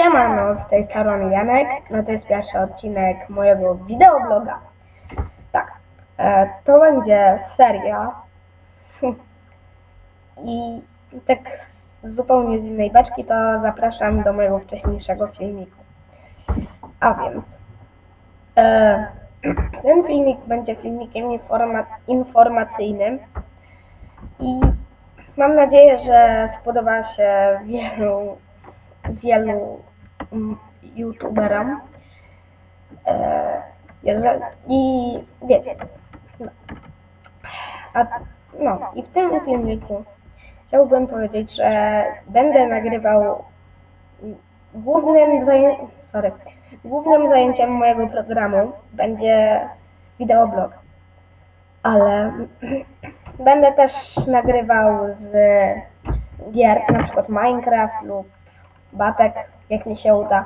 Siemano, z tej strony Janek, no to jest pierwszy odcinek mojego wideobloga. Tak, e, to będzie seria i tak zupełnie z innej beczki, to zapraszam do mojego wcześniejszego filmiku. A więc, e, ten filmik będzie filmikiem informa- informacyjnym i mam nadzieję, że spodoba się wielu, wielu youtuberom. E, I wiecie, no. A, no i w tym filmiku chciałbym powiedzieć, że będę nagrywał głównym zajęciem, sorry, głównym zajęciem mojego programu będzie wideoblog. Ale będę też nagrywał z gier, na przykład Minecraft lub Batek, jak mi się uda.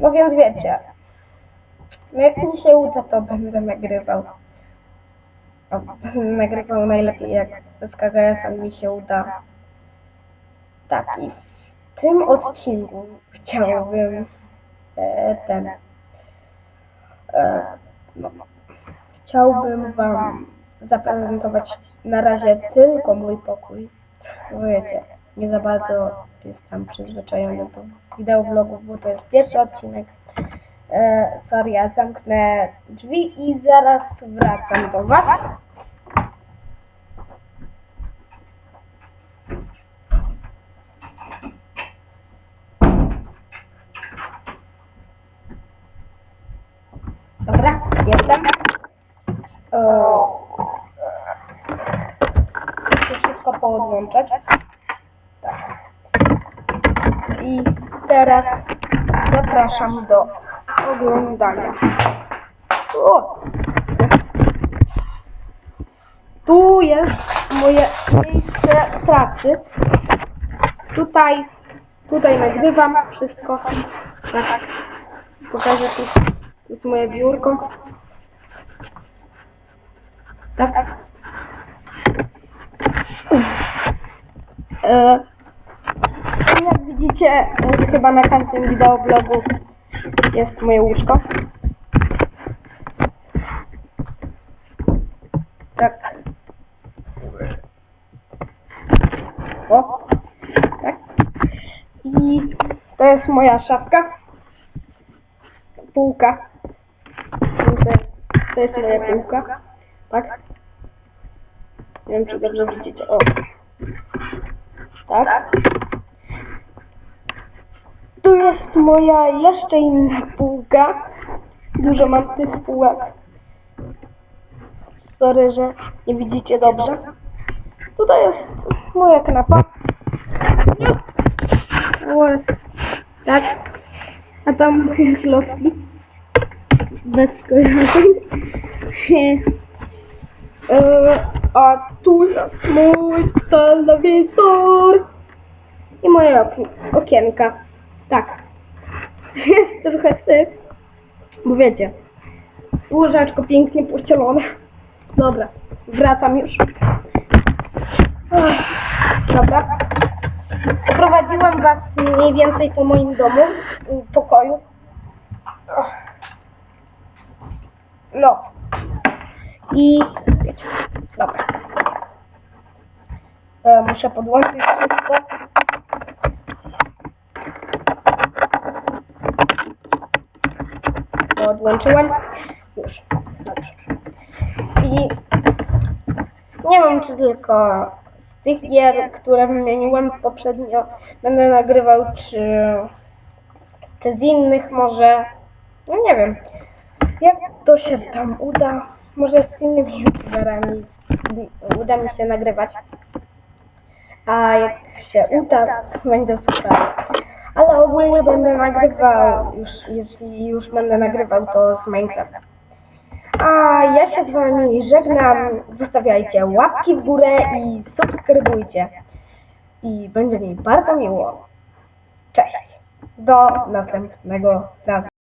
No więc wiecie, no jak mi się uda, to będę nagrywał. O, będę nagrywał najlepiej jak z KGS-em mi się uda. Tak i w tym odcinku chciałbym e, ten e, no, chciałbym wam zaprezentować na razie tylko mój pokój. Wiecie, nie za bardzo jestem przyzwyczajony do wideoblogów, bo to jest pierwszy odcinek. E, sorry, ja zamknę drzwi i zaraz wracam do was. Dobra, jestem. O, Muszę wszystko poodłączać. I teraz zapraszam do oglądania. O! Tu jest moje miejsce pracy. Tutaj, tutaj nagrywam wszystko. Tak. Pokażę tu. To jest moje biurko. Tak. E, jak widzicie, chyba na każdym wideoblogu jest moje łóżko. Tak. O, tak. I to jest moja szafka. Półka. To jest, to jest moja półka. Tak. Nie wiem, czy dobrze widzicie. O. Tak. Jest moja jeszcze inna półka. Dużo mam tych półek. Sorry, że nie widzicie dobrze. Tutaj jest moja kanapa. Tak. A tam moje klocki. Bez. E, a tu jest mój telewizor i moje ok- okienka. Tak. Jest trochę syf, bo wiecie, łóżeczko pięknie pościelone. Dobra, wracam już. Dobra. Prowadziłam was mniej więcej po moim domu, pokoju. No. I dobra. E, muszę podłączyć wszystko. Podłączyłem. Już. Dobrze. I nie wiem, czy tylko z tych gier, które wymieniłem poprzednio, będę nagrywał, czy, czy z innych może. No nie wiem. Jak to się tam uda, może z innymi youtuberami uda mi się nagrywać. A jak się uda, to będzie super. Będę nagrywał, już, jeśli już będę nagrywał, to z Minecraft. A ja się z wami żegnam. Zostawiajcie łapki w górę i subskrybujcie. I będzie mi bardzo miło. Cześć. Do następnego razu.